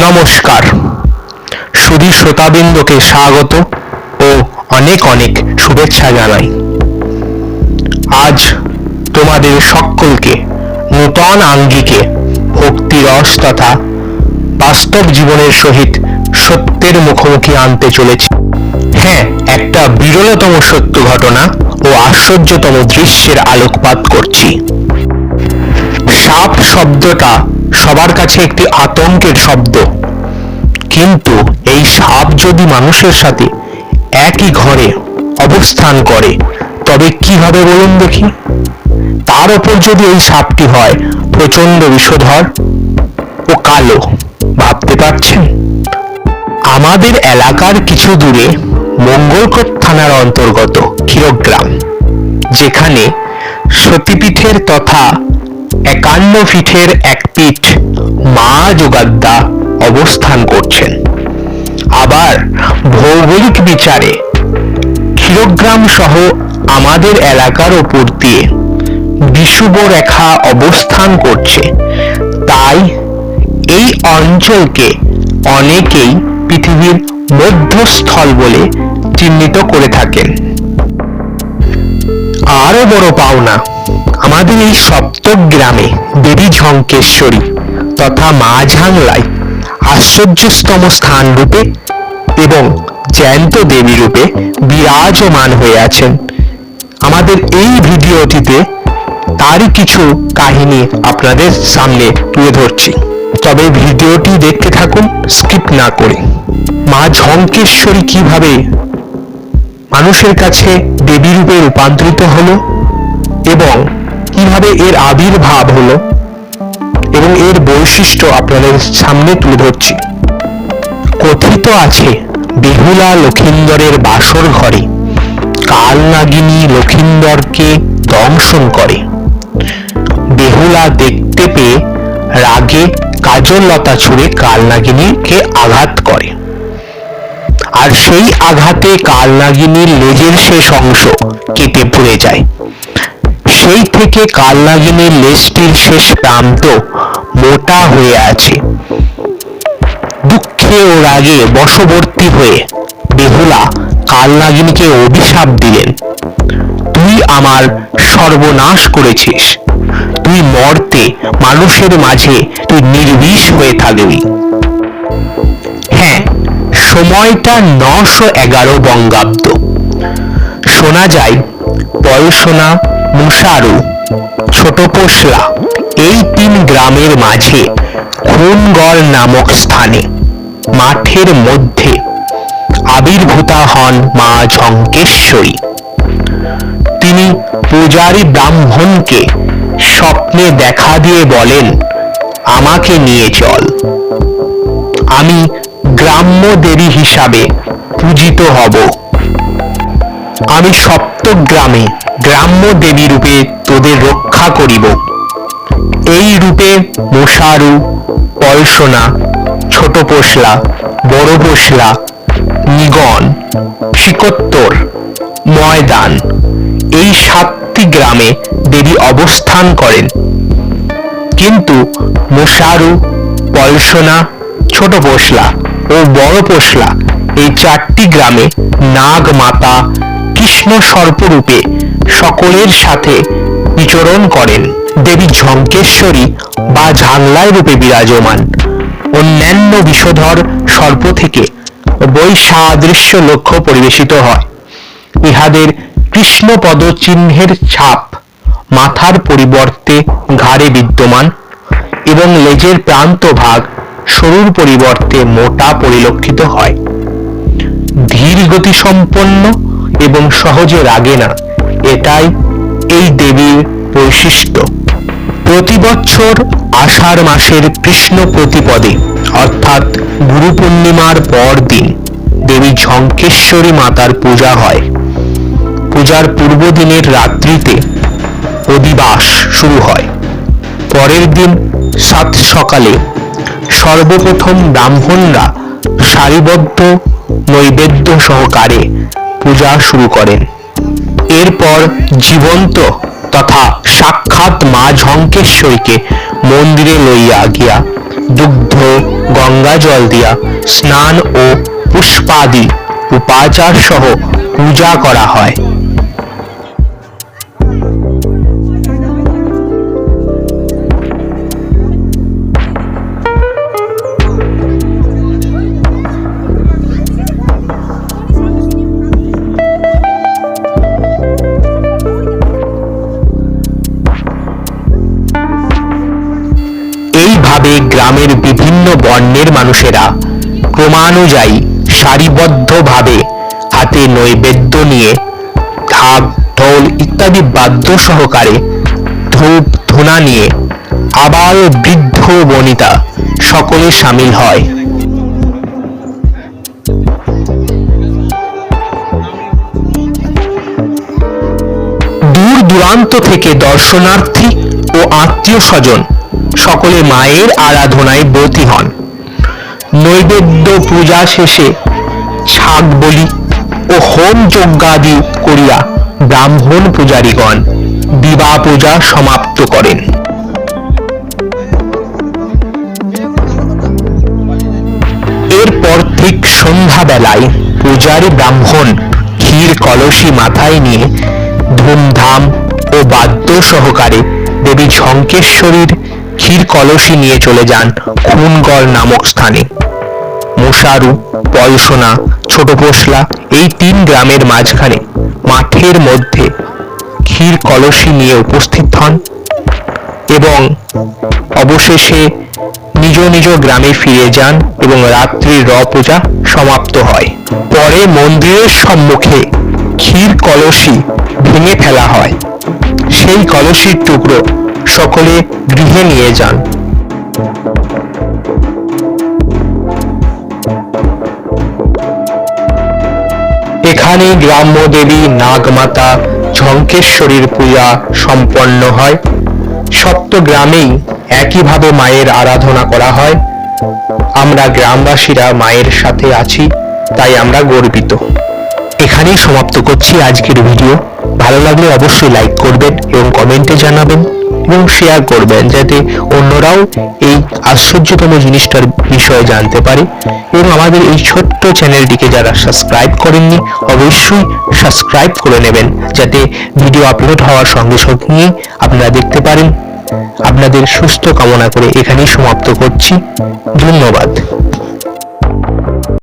নমস্কার। সুধী শ্রোতাবৃন্দকে স্বাগত ও অনেক অনেক শুভেচ্ছা জানাই। আজ তোমাদের সকলকে নূতন আঙ্গিকে ভক্তিরস তথা বাস্তব জীবনের সহিত সত্যের মুখোমুখি আনতে চলেছি। হ্যাঁ একটা বিরলতম সত্য ঘটনা ও আশ্চর্যতম দৃশ্যের আলোকপাত করছি। সাপ শব্দটা সবার কাছে একটি আতঙ্কের শব্দ। কিন্তু এই সাপ যদি মানুষের সাথে একই ঘরে অবস্থান করে, তবে কি হবে বলুন দেখি? তার ওপর যদি এই সাপটি হয় প্রচণ্ড বিষধর ও কালো, ভাবতে পারছেন? আমাদের এলাকার কিছু দূরে মঙ্গলকোট থানার অন্তর্গত ক্ষীরগ্রাম যেখানে সতীপীঠের তথা একান্ন পীঠের এক পীঠ মা যোগাদ্দা অবস্থান করছেন। আবার ভৌগোলিক বিচারে ক্ষীরগ্রাম সহ আমাদের এলাকার ওপর দিয়ে বিষুব রেখা অবস্থান করছে। তাই এই অঞ্চলকে অনেকেই পৃথিবীর মধ্যস্থল বলে চিহ্নিত করে থাকেন। আরও বড় পাওনা আমাদের এই সপ্তক গ্রামে দেবী ঝঙ্কেশ্বরী তথা মা ঝাংলায় আশ্চর্যস্তম স্থান রূপে এবং জ্যান্ত দেবী রূপে বিরাজমান হয়ে আছেন। আমাদের এই ভিডিওটিতে তারই কিছু কাহিনী আপনাদের সামনে তুলে ধরছি। তবে ভিডিওটি দেখতে থাকুন, স্কিপ না করে। মা ঝঙ্কেশ্বরী কীভাবে মানুষের কাছে দেবী রূপে রূপান্তরিত হলো এবং কীভাবে এর আবির্ভাব হলো এবং এর বৈশিষ্ট্য আপনাদের সামনে তুলে ধরছি। কথিত আছে, বেহুলা লক্ষিন্দরের বাসর ঘরে কাল নাগিনী লক্ষিন্দরকে দংশন করে। বেহুলা দেখতে পেয়ে রাগে কাজল লতা ছুঁড়ে কাল নাগিনীকে আঘাত করে। আর সেই আঘাতে কাল নাগিনীর লেজের শেষ অংশ কেটে পড়ে যায়। সেই থেকে কাল লেজটির শেষ প্রান্ত মোটা হয়ে আছে। দুঃখে ও রাগে বশবর্তী হয়ে বেহুলা কাল নাগিনীকে অভিশাপ দিলেন। তুই আমার সর্বনাশ করেছিস। তুই মর্তে মানুষের মাঝে তুই নির্বিষ হয়ে থাকবি। হ্যাঁ সময়টা নশো এগারো বঙ্গাব্দ। শোনা যায় পয়সোনা মুসারু ছোট পোশলা, এই তিন গ্রামের মাঝে খুনগড় নামক স্থানে, মাঠের মধ্যে আবির্ভূতা হন মা ঝঙ্কেশ্বরী। তিনি পূজারী ব্রাহ্মণকে স্বপ্নে দেখা দিয়ে বলেন, আমাকে নিয়ে চল। আমি গ্রাম্য দেবী হিসাবে পূজিত হব। আমি সপ্তক গ্রামে গ্রাম্য দেবী রূপে তোদের রক্ষা করিব। এই রূপে মশারু পয়সোনা ছোট পোশলা, বড় পোশলা, নিগন, শিকোত্তর, ময়দান, এই সাতটি গ্রামে দেবী অবস্থান করেন। কিন্তু মশারু পয়সোনা ছোট পোশলা ও বড় পোশলা এই চারটি গ্রামে নাগ মাতা কৃষ্ণ সর্পরূপে সকলের সাথে বিচরণ করেন। দেবী ঝঙ্কেশ্বরী বা ঝাংলাই রূপে বিরাজমান। অন্যান্য বিষধর সর্প থেকে বৈসাদৃশ্য লক্ষ্য পরিবেশিত হয়। ইহাদের কৃষ্ণ পদচিহ্নের ছাপ মাথার পরিবর্তে ঘাড়ে বিদ্যমান এবং লেজের প্রান্ত ভাগ সরুর পরিবর্তে মোটা পরিলক্ষিত হয়। ধীর গতি সম্পন্ন এবং সহজে রাগে না। এটাই এই দেবীর বৈশিষ্ট্য। প্রতি বছর আষাঢ় মাসের কৃষ্ণ প্রতিপদে, অর্থাৎ গুরু পূর্ণিমার পর দিন, দেবী ঝঙ্কেশ্বরী মাতার পূজা হয়। পূজার পূর্ব দিনের রাত্রিতে অধিবাস শুরু হয়। পরের দিন সাত সকালে সর্বপ্রথম ব্রাহ্মণরা সারিবদ্ধ নৈবেদ্য সহকারে পূজা শুরু করেন। এরপর জীবন্ত তথা সাক্ষাৎ মা ঝঙ্কেশ্বরীকে মন্দিরে লইয়া গিয়া দুগ্ধ, গঙ্গা জল দিয়া স্নান ও পুষ্পাদি উপাচার সহ পূজা করা হয়। গ্রামের বিভিন্ন বর্ণের মানুষেরা ক্রমানুযায়ী সারিবদ্ধভাবে হাতে নৈবেদ্য নিয়ে ঢাক, ঢোল ইত্যাদি বাদ্য সহকারে ধূপ, ধুনা নিয়ে আবার বৃদ্ধ বনিতা সকলে সামিল হয়। দূর দূরান্ত থেকে দর্শনার্থী ও আত্মীয় স্বজন সকলে মায়ের আরাধনায় ব্রতী হন। নৈবেদ্য পূজা শেষে ছাগ বলি ও হোম যজ্ঞাদি করিয়া ব্রাহ্মণ পূজারীগণ বিবাহ পূজা সমাপ্ত করেন। এরপর ঠিক সন্ধ্যাবেলায় পূজারী ব্রাহ্মণ ক্ষীর কলসি মাথায় নিয়ে ধুমধাম ও বাদ্য সহকারে দেবী ঝঙ্কেশ্বরীর ক্ষীর কলসি নিয়ে চলে যান খুনগড় নামক স্থানে। মোশারু পয়সোনা ছোট পোশলা এই তিন গ্রামের মাঝখানে মাঠের মধ্যে ক্ষীর কলসি নিয়ে উপস্থিত হন এবং অবশেষে নিজ নিজ গ্রামে ফিরে যান এবং রাত্রি র পূজা সমাপ্ত হয়। পরে মন্দিরের সম্মুখে ক্ষীর কলসি ভেঙে ফেলা হয়। সেই কলসির টুকরো সকলে গৃহে নিয়ে যান। এখানে গ্রাম্য দেবী নাগমাতা ঝঙ্কেশ্বরীর পূজা সম্পন্ন হয়। সপ্ত গ্রামেই একইভাবে মায়ের আরাধনা করা হয়। আমরা গ্রামবাসীরা মায়ের সাথে আছি, তাই আমরা গর্বিত। এখানেই সমাপ্ত করছি আজকের ভিডিও। ভালো লাগলে অবশ্যই লাইক করবেন এবং কমেন্টে জানাবেন এবং শেয়ার করবেন যাতে অন্যরাও এই আশ্চর্যতম জিনিসটার বিষয়ে জানতে পারে এবং আমাদের এই ছোট্ট চ্যানেলটিকে যারা সাবস্ক্রাইব করেননি, অবশ্যই সাবস্ক্রাইব করে নেবেন যাতে ভিডিও আপলোড হওয়ার সঙ্গে সঙ্গে আপনারা দেখতে পারেন। আপনাদের সুস্থ কামনা করে এখানেই সমাপ্ত করছি। ধন্যবাদ।